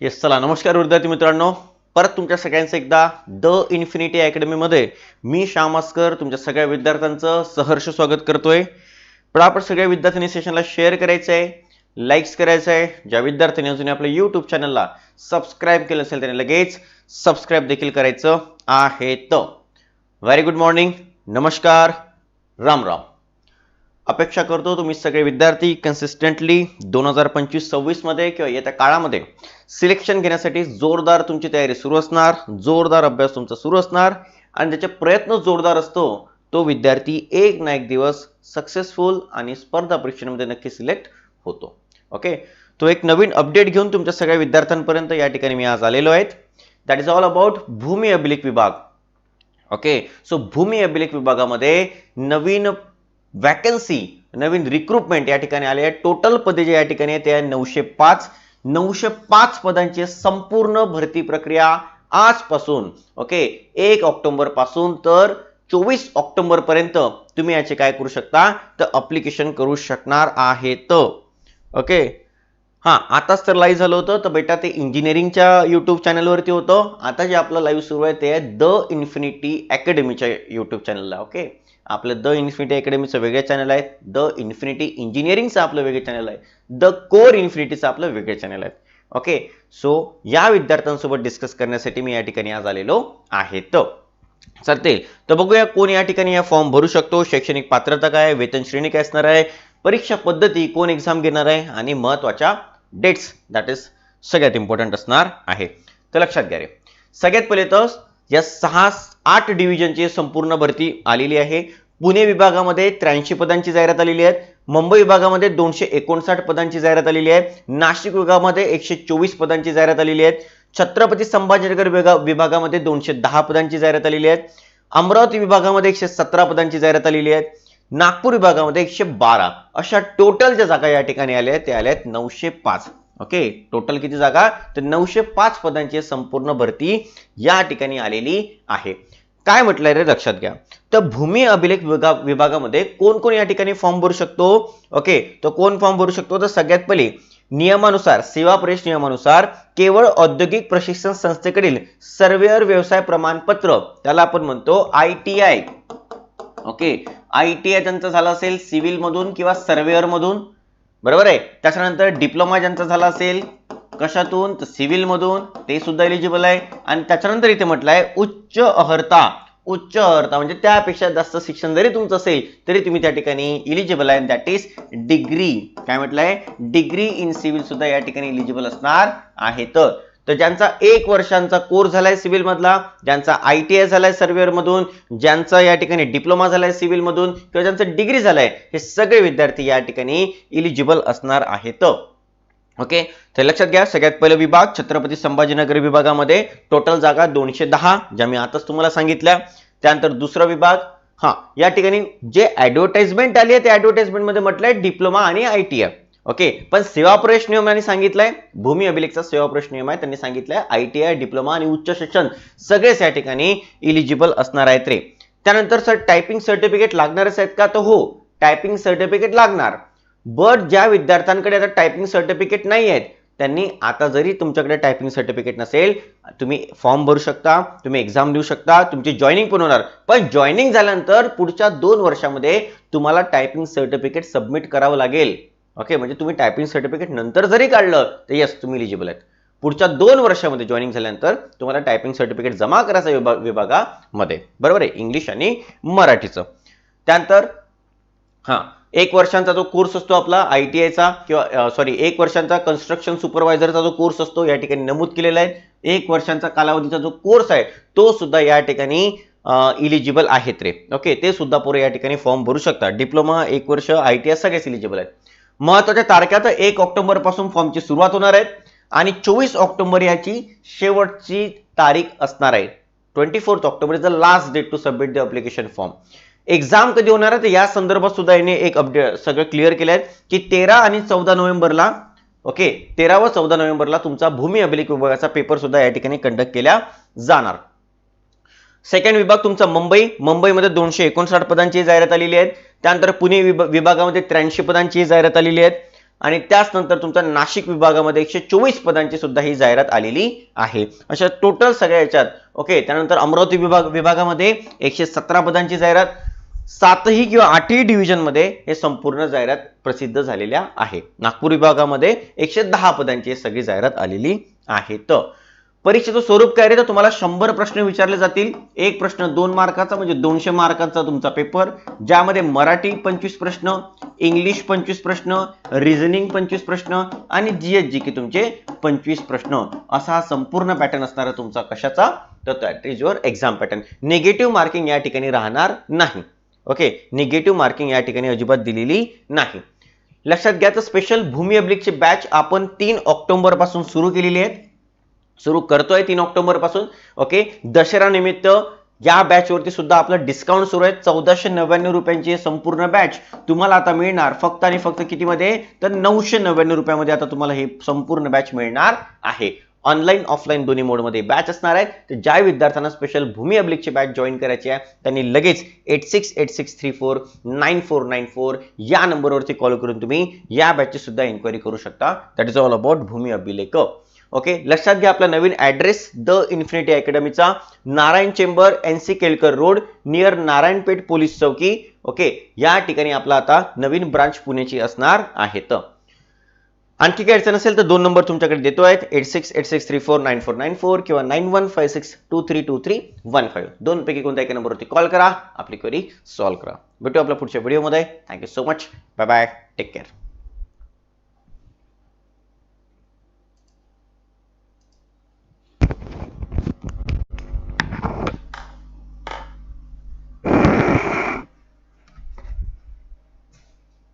Yes चला नमस्कार विद्यार्थी मित्रांनो. परत तुमच्या सगळ्यांचं एकदा द इन्फिनिटी अकॅडमीमध्ये मी श्यामास्कर तुमच्या सगळ्या विद्यार्थ्यांचं सहर्ष स्वागत करतोय. पण आपण सगळ्या विद्यार्थ्यांनी सेशनला शेअर करायचं आहे लाईक्स करायचं आहे ज्या विद्यार्थ्यांनी अजून आपल्या यूट्यूब चॅनलला सबस्क्राईब केलं असेल त्याने लगेच सबस्क्राईब देखील करायचं आहे. तर व्हेरी गुड मॉर्निंग नमस्कार. राम राम. अपेक्षा करतो तुम्ही सगळे विद्यार्थी कन्सिस्टंटली दोन हजार पंचवीस सव्वीसमध्ये किंवा येत्या काळामध्ये सिलेक्शन घेण्यासाठी जोरदार तुमची तयारी सुरू असणार जोरदार अभ्यास तुमचा सुरू असणार आणि ज्याचे प्रयत्न जोरदार असतो तो विद्यार्थी एक ना एक दिवस सक्सेसफुल आणि स्पर्धा परीक्षेमध्ये नक्की सिलेक्ट होतो. ओके तो एक नवीन अपडेट घेऊन तुमच्या सगळ्या विद्यार्थ्यांपर्यंत या ठिकाणी मी आज आलेलो आहेत दॅट इज ऑल अबाउट भूमी अभिलेख विभाग. ओके सो भूमी अभिलेख विभागामध्ये नवीन वॅकन्सी नवीन रिक्रुटमेंट या ठिकाणी आले आहे टोटल पदे जे या ठिकाणी आहेत ते आहे नऊशे पाच. नऊशे पाच पदांची संपूर्ण भरती प्रक्रिया आजपासून ओके एक ऑक्टोबरपासून तर चोवीस ऑक्टोबर पर्यंत तुम्ही याचे काय करू शकता? तर अप्लिकेशन करू शकणार आहेत. ओके हां आताच तर लाईव्ह झालं होतं. तर बेटा ते इंजिनिअरिंगच्या यूट्यूब चॅनलवरती होतं. आता जे आपलं लाईव्ह सुरू आहे ते आहे द इन्फिनिटी अकॅडमीच्या यूट्यूब चॅनलला ओके आपलं द इन्फिनिटी अकॅडमीचं वेगळे चॅनल आहे द इन्फिनिटी इंजिनिअरिंगचं आपलं वेगळं चॅनल आहे. द कोर इन्फिनिटीचं आपलं वेगळे चॅनल आहे ओके सो या विद्यार्थ्यांसोबत डिस्कस करण्यासाठी मी या ठिकाणी आज आलेलो आहे. तर चालते तर बघूया कोण या ठिकाणी या फॉर्म भरू शकतो? शैक्षणिक पात्रता काय वेतन श्रेणी काय असणार आहे? परीक्षा पद्धती कोण एक्झाम घेणार आहे? आणि महत्त्वाच्या डेट्स दॅट इज सगळ्यात इम्पॉर्टंट असणार आहे. तर लक्षात घ्या रे. सगळ्यात पहिले तर या सहा आठ डिव्हिजनची संपूर्ण भरती आलेली आहे. पुणे विभागामध्ये त्र्याऐंशी पदांची जाहिरात आलेली आहे. मुंबई विभागामध्ये दोनशे एकोणसाठ पदांची जाहिरात आलेली आहे. नाशिक विभागामध्ये एकशे चोवीस पदांची जाहिरात आलेली आहे. छत्रपती संभाजीनगर विभागा- विभागामध्ये दोनशे दहा पदांची जाहिरात आलेली आहे. अमरावती विभागामध्ये एकशे सतरा पदांची जाहिरात आलेली आहे. नागपूर विभागामध्ये एकशे बारा. अशा टोटल ज्या जागा या ठिकाणी आल्या आहेत त्या आल्या आहेत नऊशे पाच. ओके? टोटल किती जागा? तर नऊशे पाच पदांची संपूर्ण भरती या ठिकाणी आलेली आहे. काय म्हटलंय रे? लक्षात घ्या. तर भूमी अभिलेख विभागा विभागामध्ये कोण कोण या ठिकाणी फॉर्म भरू शकतो? ओके? तर कोण फॉर्म भरू शकतो? तर सगळ्यात पहिले नियमानुसार सेवा प्रवेश नियमानुसार केवळ औद्योगिक प्रशिक्षण संस्थेकडील सर्वेअर व्यवसाय प्रमाणपत्र त्याला आपण म्हणतो I T I okay? I T I त्यांचा झाला असेल सिव्हिल मधून किंवा सर्वेअर मधून बरोबर आहे. त्याच्यानंतर डिप्लोमा ज्यांचा झाला असेल कशातून? तर सिव्हिलमधून ते सुद्धा एलिजिबल आहे. आणि त्याच्यानंतर इथे म्हटलं आहे उच्च अहर्ता. उच्च अहर्ता म्हणजे त्यापेक्षा जास्त शिक्षण जरी तुमचं असेल तरी तुम्ही त्या ठिकाणी इलिजिबल आहे. दॅट इज डिग्री काय म्हटलंय? डिग्री इन सिव्हिल सुद्धा या ठिकाणी इलिजिबल असणार आहे. तर तर ज्यांचा एक वर्षांचा कोर्स झालाय सिव्हिलमधला ज्यांचा आय टी आय झालाय सर्वेअरमधून ज्यांचा या ठिकाणी डिप्लोमा झालाय सिव्हिलमधून किंवा ज्यांचं डिग्री झालाय हे सगळे विद्यार्थी या ठिकाणी इलिजिबल असणार आहेत. ओके? तर लक्षात घ्या सगळ्यात पहिलं विभाग छत्रपती संभाजीनगर विभागामध्ये. टोटल जागा दोनशे दहा ज्या मी आताच तुम्हाला सांगितल्या. त्यानंतर दुसरा विभाग हा या ठिकाणी जे ऍडव्हर्टाइजमेंट आली आहे त्या ऍडव्हर्टाइजमेंटमध्ये म्हटलंय डिप्लोमा आणि आय टी आय. ओके पण सेवा प्रवेश नियमाने सांगितलंय भूमी अभिलेखचा सेवा प्रवेश नियम आहे त्यांनी सांगितलंय आय टी आय डिप्लोमा आणि उच्च शिक्षण सगळेच या ठिकाणी इलिजिबल असणार आहेत रे. त्यानंतर सर टायपिंग सर्टिफिकेट लागणारच आहेत का? तर हो टायपिंग सर्टिफिकेट लागणार. बट ज्या विद्यार्थ्यांकडे आता टायपिंग सर्टिफिकेट नाही आहेत त्यांनी आता जरी तुमच्याकडे टायपिंग सर्टिफिकेट नसेल तुम्ही फॉर्म भरू शकता तुम्ही एक्झाम देऊ शकता तुमची जॉईनिंग पण होणार. पण जॉईनिंग झाल्यानंतर पुढच्या दोन वर्षामध्ये तुम्हाला टायपिंग सर्टिफिकेट सबमिट करावं लागेल. ओके म्हणजे तुम्ही टायपिंग सर्टिफिकेट नंतर जरी काढलं तर यस तुम्ही इलिजिबल आहेत. पुढच्या दोन वर्षामध्ये जॉईनिंग झाल्यानंतर तुम्हाला टायपिंग सर्टिफिकेट जमा करायचं विभाग विभागामध्ये. बरोबर आहे? इंग्लिश आणि मराठीचं. त्यानंतर हा एक वर्षांचा जो कोर्स असतो आपला आय टी आयचा किंवा सॉरी एक वर्षांचा कन्स्ट्रक्शन सुपरवायझरचा जो कोर्स असतो या ठिकाणी नमूद केलेला आहे. एक वर्षांचा कालावधीचा जो कोर्स आहे तो सुद्धा या ठिकाणी इलिजिबल आहेत रे. ओके ते सुद्धा पुरे या ठिकाणी फॉर्म भरू शकतात. डिप्लोमा एक वर्ष आय टी आय सगळेच इलिजिबल आहेत. महत्त्वाच्या तारख्या तर एक ऑक्टोबरपासून फॉर्मची सुरुवात होणार आहे आणि चोवीस ऑक्टोबर याची शेवटची तारीख असणार आहे. Twenty fourth October is the last date to submit the application form exam कधी होणार आहे? तर या संदर्भात सुद्धा याने एक अपडेट सगळं क्लिअर केलं आहे की तेरा आणि चौदा नोव्हेंबरला ओके तेरा व चौदा नोव्हेंबरला तुमचा भूमी अभिलेख विभागाचा पेपर सुद्धा या ठिकाणी कंडक्ट केला जाणार. सेकंड विभाग तुमचा मुंबई. मुंबईमध्ये दोनशे एकोणसाठ पदांची जाहिरात आलेली आहे त्यानंतर पुणे विभ- विभागामध्ये त्र्याऐंशी पदांची जाहिरात आलेली आहे आणि त्याच नंतर तुमच्या नाशिक विभागामध्ये एकशे चोवीस पदांची सुद्धा ही जाहिरात आलेली आहे. अशा टोटल सगळ्या याच्यात ओके त्यानंतर अमरावती विभाग विभागामध्ये एकशे सतरा पदांची जाहिरात सातही किंवा आठही डिव्हिजनमध्ये हे संपूर्ण जाहिरात प्रसिद्ध झालेल्या आहे नागपूर विभागामध्ये एकशे दहा पदांची सगळी जाहिरात आलेली आहे तर परीक्षेचं स्वरूप काय रे? तर तुम्हाला शंभर प्रश्न विचारले जातील. एक प्रश्न दोन मार्काचा म्हणजे दोनशे मार्कांचा तुमचा पेपर. ज्यामध्ये मराठी पंचवीस प्रश्न इंग्लिश पंचवीस प्रश्न रिझनिंग पंचवीस प्रश्न आणि जीएस जी के तुमचे पंचवीस प्रश्न. असा हा संपूर्ण पॅटर्न असणार तुमचा कशाचा? तर that is your exam pattern negative marking या ठिकाणी राहणार नाही. ओके निगेटिव्ह मार्किंग या ठिकाणी अजिबात दिलेली नाही. लक्षात घ्या तर स्पेशल भूमी अब्लिकची बॅच आपण तीन ऑक्टोबरपासून सुरू केलेली आहे सुरू करतोय तीन ऑक्टोबरपासून. ओके दशरा निमित्त या बॅचवरती सुद्धा आपलं डिस्काउंट सुरू आहे. चौदाशे नव्याण्णव रुपयांची संपूर्ण बॅच तुम्हाला आता मिळणार. फक्त आणि फक्त कितीमध्ये? तर नऊशे नव्याण्णव रुपयामध्ये आता तुम्हाला हे संपूर्ण बॅच मिळणार आहे. ऑनलाईन ऑफलाईन दोन्ही मोडमध्ये बॅच असणार आहे तर ज्या विद्यार्थ्यांना स्पेशल भूमी अब्लिकची बॅच जॉईन करायची आहे त्यांनी लगेच eight six eight six three four nine four nine four या नंबरवरती कॉल करून तुम्ही या बॅचची सुद्धा इन्क्वायरी करू शकता. दॅट इज ऑल अबाउट भूमी अभिलेख ओके? लक्षात घ्या आपला नवीन address the infinity अकॅडमीचा Narayan chamber N C Kelkar road near Narayanpeth police चौकी. ओके? या ठिकाणी आपला आता नवीन ब्रांच पुण्याची असणार आहे तर आणखी काही अडचण असेल तर दोन नंबर तुमच्याकडे देतो आहेत. Eight six eight six three four nine four nine four किंवा nine one five six two three two three one five दोनपैकी कोणत्या एका नंबरवरती कॉल करा आपली क्वेरी सॉल्व्ह करा. भेटू आपल्या पुढच्या व्हिडिओमध्ये thank you so much bye bye take care